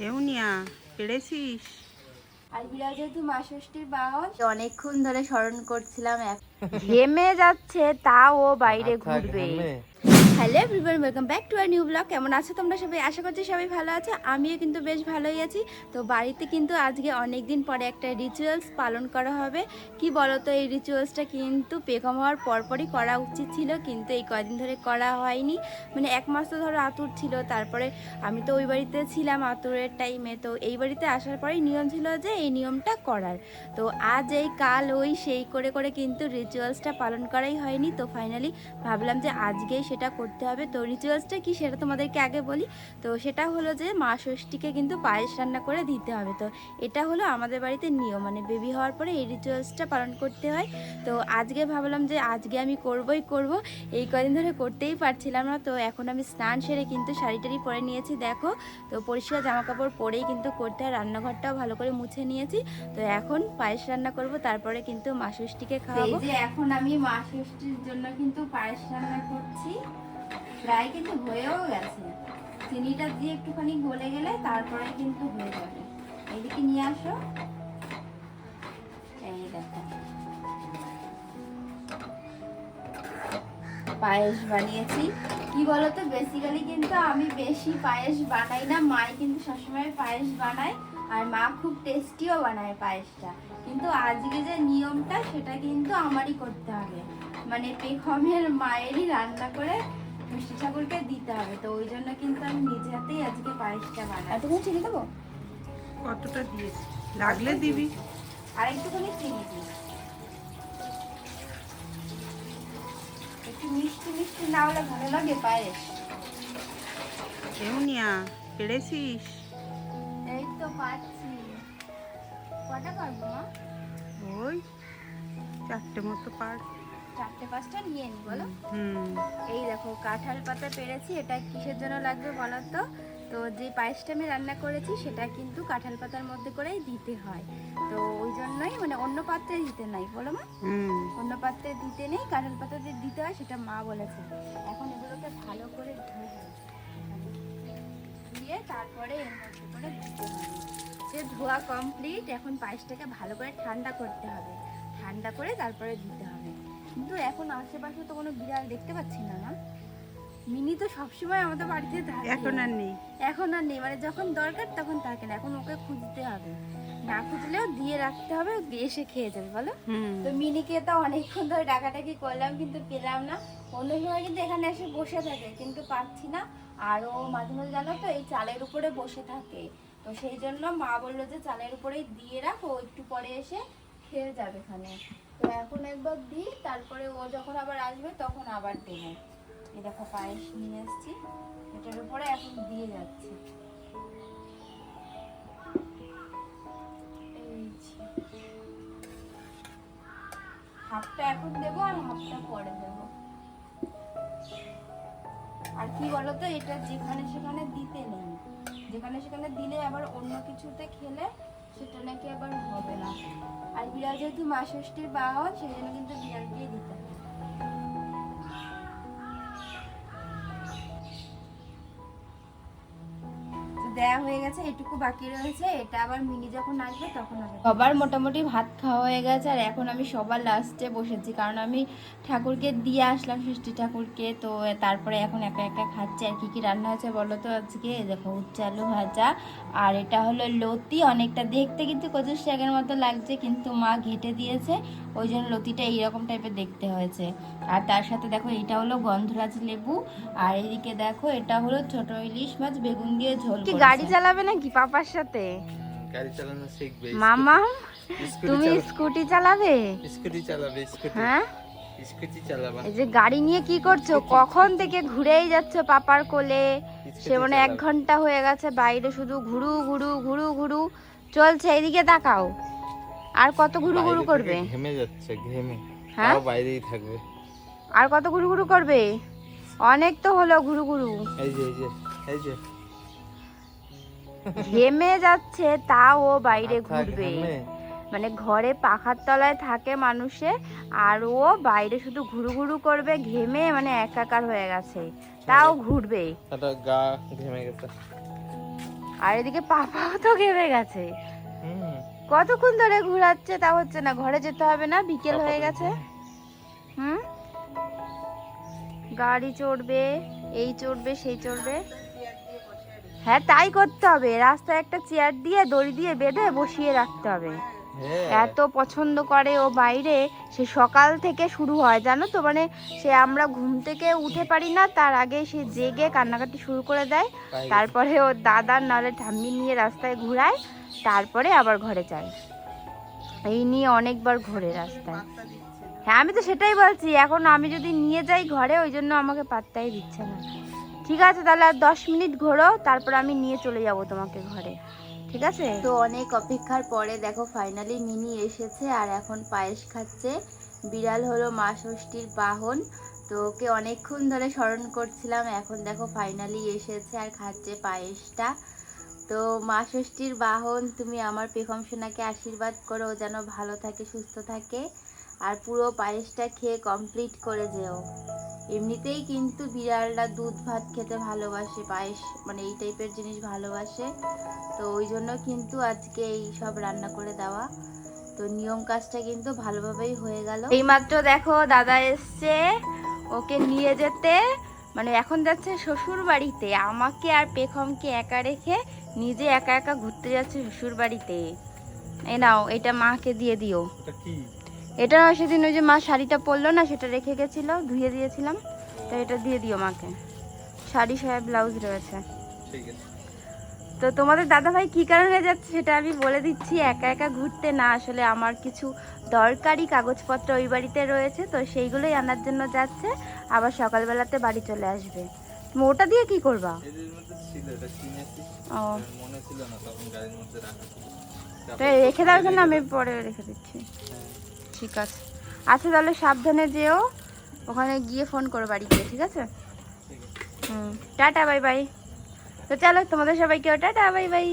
হেউনিয়া পেরেছিস? আর যেহেতু মা ষষ্ঠীর অনেকক্ষণ ধরে স্মরণ করছিলাম এক- ঘেমে যাচ্ছে তাও বাইরে ঘুরবে। Hello everyone, welcome back to our new blog. কেমন আছো তোমরা সবাই? আশা করছি সবাই ভালো আছো। আমিও কিন্তু বেশ ভালোই আছি। তো বাড়িতে কিন্তু আজকে অনেক দিন পরে একটা রিচুয়ালস পালন করা হবে। কি বলো তো এই রিচুয়ালসটা কিন্তু পেকম হওয়ার পরপরই করা উচিত ছিল, কিন্তু এই কদিন ধরে করা হয়নি। মানে এক মাস তো ধরো আতুর ছিল, তারপরে আমি তো ওই বাড়িতে ছিলাম আতুরের টাইমে তো এই বাড়িতে আসার পরেই নিয়ম ছিল যে এই নিয়মটা করার। তো আজ এই কাল ওই সেই করে করে কিন্তু রিচুয়ালসটা পালন করাই হয়নি। তো ফাইনালি ভাবলাম যে আজকেই সেটা করতে হবে। তো রিচুয়ালসটা কি সেটা তোমাদেরকে আগে বলি। তো সেটা হলো যে মা ষষ্ঠীকে কিন্তু পায়েস রান্না করে দিতে হবে। তো এটা হলো আমাদের বাড়িতে নিয়ম। মানে বেবি হওয়ার পরে এই রিচুয়ালসটা পালন করতে হয়। তো আজকে ভাবলাম যে আজকে আমি করবই করব। এই কদিন ধরে করতেই পারছিলাম না। তো এখন আমি স্নান সেরে কিন্তু শাড়ি টাড়ি পরে নিয়েছি, দেখো। তো পরিষ্কার জামা কাপড় পরেই কিন্তু করতে হয়। রান্নাঘরটাও ভালো করে মুছে নিয়েছি। তো এখন পায়েস রান্না করব। তারপরে কিন্তু মা ষষ্ঠীকে খাওয়াবো। এখন আমি মা ষষ্ঠীর জন্য কিন্তু পায়েস রান্না করছি। প্রায় কিন্তু হয়েও গেছে। চিনিটা দিয়ে একটুখানি গলে গেলে তারপরে কিন্তু হয়ে যাবে। এইদিকে নিয়ে আসো। এই দেখো। পায়েস বানিয়েছি। কি বলতো? বেসিক্যালি কিন্তু আমি বেশি পায়েস বানাই না। মাই কিন্তু সবসময় পায়েস বানায় আর মা খুব টেস্টিও বানায় পায়েসটা। কিন্তু আজকে যে নিয়মটা, সেটা কিন্তু আমারই করতে হবে। মানে পেখমের মায়েরই রান্না করে মিষ্টি ঠাকুরকে দিতে হবে তো ওই জন্য কিন্তু আমি নিজে হাতেই আজকে পায়েসটা বানাই এতক্ষণ চিনি দেবো? কতটা দিয়েছি? লাগলে দিবি। আর একটুখানি চিনি দিই একটু মিষ্টি মিষ্টি না হলে ভালো লাগে পায়েস। হেউনিয়া পেরেছিস? এই তো পাচ্ছি। কটা পারব মা? ওই চারটে মতো পার। চারটে পাঁচটা নিয়ে নি বলো? হুম এই দেখো কাঁঠাল পাতা পেরেছি এটা কিসের জন্য লাগবে বলো তো? তো যে পায়েসটা আমি রান্না করেছি সেটা কিন্তু কাঁঠাল পাতার মধ্যে করেই দিতে হয়। তো ওই জন্যই মানে অন্য পাত্রে দিতে নাই বলো মা? হুম। অন্য পাত্রে দিতে নেই কাঁঠাল পাতা যে দিতে হয় সেটা মা বলেছে। এখন এগুলোকে ভালো করে ধুয়ে ধুয়ে তারপরে এর মধ্যে করে দিতে হবে। যে ধোয়া কমপ্লিট এখন পায়েসটাকে ভালো করে ঠান্ডা করতে হবে। ঠান্ডা করে তারপরে দিতে হবে। কিন্তু এখন আশেপাশে তো কোনো বিড়াল দেখতে পাচ্ছি না না? মিনি তো সবসময় আমাদের বাড়িতে থাকে। এখন আর নেই। এখন আর নেই মানে যখন দরকার তখন থাকে না এখন ওকে খুঁজতে হবে। না খুঁজলেও দিয়ে রাখতে হবে এসে খেয়ে যাবে বলো? তো মিনিকে তো অনেকক্ষণ ধরে ডাকাটাকি করলাম কিন্তু পেলাম না। অন্য সময় কিন্তু এখানে এসে বসে থাকে কিন্তু পাচ্ছি না। আর ও মাঝে মাঝে জানো তো এই চালের উপরে বসে থাকে। তো সেই জন্য মা বলল যে চালের উপরেই দিয়ে রাখ ও একটু পরে এসে খেয়ে যাবে এখানে। তো এখন একবার দিই, তারপরে ও যখন আবার আসবে তখন আবার দেবো। এই দেখো পায়েস নিয়ে এসেছি, এটার উপরে এখন দিয়ে যাচ্ছে। হাফটা এখন দেবো আর হাফটা পরে দেবো। আর কি বলতো, এটা যেখানে সেখানে দিতে নেই। যেখানে সেখানে দিলে আবার অন্য কিছুতে খেলে সেটা নাকি আবার হবে না। আর বিড়াল যেহেতু ষষ্ঠীর বাহন, সেই জন্য কিন্তু বিড়ালকেই দিতে হবে। দেয়া হয়ে গেছে এটুকু বাকি রয়েছে। এটা আবার মিনি যখন আসবে তখন হবে সবার মোটামুটি ভাত খাওয়া হয়ে গেছে আর এখন আমি সবার লাস্টে বসেছি। কারণ আমি ঠাকুরকে দিয়ে আসলাম ষষ্ঠী ঠাকুরকে। তো তারপরে এখন একা একা খাচ্ছি। আর কি কি রান্না হয়েছে বলো তো আজকে? দেখো উচ্ছে আলু ভাজা। আর এটা হলো লতি। অনেকটা দেখতে কিন্তু কচুর শাকের মতো লাগছে কিন্তু মা ঘেটে দিয়েছে। ওই জন্য লতিটা এইরকম টাইপের দেখতে হয়েছে। আর তার সাথে দেখো এটা হলো গন্ধরাজ লেবু। আর এদিকে দেখো এটা হলো ছোট ইলিশ মাছ বেগুন দিয়ে ঝোল। গাড়ি চালাবে নাকি পাপার সাথে? গাড়ি চালানো শিখবে মামা তুমি স্কুটি চালাবে? স্কুটি চালাবে স্কুটি। হ্যাঁ? স্কুটি চালাবা। এই যে গাড়ি নিয়ে কি করছ? কখন থেকে ঘুরেই যাচ্ছ পাপার কোলে? সে মানে এক ঘণ্টা হয়ে গেছে বাইরে শুধু ঘুরু ঘুরু ঘুরু ঘুরু। চলছে এদিকে তাকাও। আর কত ঘুরু ঘুরু করবে? ঘেমে যাচ্ছে ঘেমে। হ্যাঁ? বাইরেই থাকবে। আর কত ঘুরু ঘুরু করবে? অনেক তো হলো ঘুরু ঘুরু। এই যে এই যে এই যে। ঘেমে যাচ্ছে তাও বাইরে ঘুরবে। মানে ঘরে পাখার তলায় থাকে মানুষে আর ও বাইরে শুধু ঘুরু ঘুরু করবে ঘেমে মানে একাকার হয়ে গেছে। তাও ঘুরবে। গা ঘেমে গেছে। আর এদিকে পাপাও তো ঘেমে গেছে। কতক্ষণ ধরে ঘোরাচ্ছে তা হচ্ছে না ঘরে যেতে হবে না বিকেল হয়ে গেছে। হুম? গাড়ি চড়বে এই চড়বে সেই চড়বে। হ্যাঁ তাই করতে হবে। রাস্তায় একটা চেয়ার দিয়ে দড়ি দিয়ে বেঁধে বসিয়ে রাখতে হবে। হ্যাঁ। এত পছন্দ করে ও বাইরে সে সকাল থেকে শুরু হয় জানো তো? মানে সে আমরা ঘুম থেকে উঠে পারি না তার আগে সে জেগে কান্নাকাটি শুরু করে দেয়। তারপরে ও দাদার নাহলে ঠাম্মি নিয়ে রাস্তায় ঘুরায় তারপরে আবার ঘরে যায়। এই নিয়ে অনেকবার ঘোরে রাস্তায়। হ্যাঁ আমি তো সেটাই বলছি এখন আমি যদি নিয়ে যাই ঘরে ওই জন্য আমাকে পাত্তাই দিচ্ছে না। ঠিক আছে, তাহলে আর দশ মিনিট ঘোরো, তারপর আমি নিয়ে চলে যাব তোমাকে ঘরে। ঠিক আছে? তো অনেক অপেক্ষার পরে দেখো ফাইনালি মিনি এসেছে আর এখন পায়েস খাচ্ছে। বিড়াল হলো মা ষষ্ঠীর বাহন। তো ওকে অনেকক্ষণ ধরে স্মরণ করছিলাম, এখন দেখো ফাইনালি এসেছে আর খাচ্ছে পায়েসটা। তো মা ষষ্ঠীর বাহন, তুমি আমার পেখম সোনাকে আশীর্বাদ করো যেন ভালো থাকে, সুস্থ থাকে। আর পুরো পায়েসটা খেয়ে কমপ্লিট করে যেও। এমনিতেই কিন্তু বিড়ালরা দুধ, ভাত খেতে ভালোবাসে, পায়েস মানে এই টাইপের জিনিস ভালোবাসে। তো ওই জন্য কিন্তু আজকে এই সব রান্না করে দেওয়া। তো নিয়ম কাজটা কিন্তু ভালোভাবেই হয়ে গেল। এইমাত্র দেখো দাদা এসছে, ওকে নিয়ে যেতে। মানে এখন যাচ্ছে শ্বশুর বাড়িতে আমাকে আর পেখমকে একা রেখে নিজে একা একা ঘুরতে যাচ্ছে শ্বশুর বাড়িতে এই নাও, এটা মাকে দিয়ে দিও। কি? এটা সেদিন ওই যে মা শাড়িটা পরলো না সেটা রেখে গেছিল ধুয়ে দিয়েছিলাম। তো এটা দিয়ে দিও মাকে। শাড়ি সায়া ব্লাউজ রয়েছে। তো তোমাদের দাদাভাই কি কারণে যাচ্ছে সেটা আমি বলে দিচ্ছি একা একা ঘুরতে না আসলে আমার কিছু দরকারি কাগজপত্র ওই বাড়িতে রয়েছে তো সেইগুলোই আনার জন্য যাচ্ছে আবার সকালবেলাতে বাড়ি চলে আসবে। তুমি ওটা দিয়ে কি করবা? ও। রাখা ছিল। তো রেখে দাও কেন আমি পরে রেখে দিচ্ছি। ঠিক আছে। আচ্ছা তাহলে সাবধানে যেও। ওখানে গিয়ে ফোন করো বাড়ি গিয়ে, ঠিক আছে? হুম, টাটা বাই বাই তো চলো, তোমাদের সবাইকে টাটা বাই বাই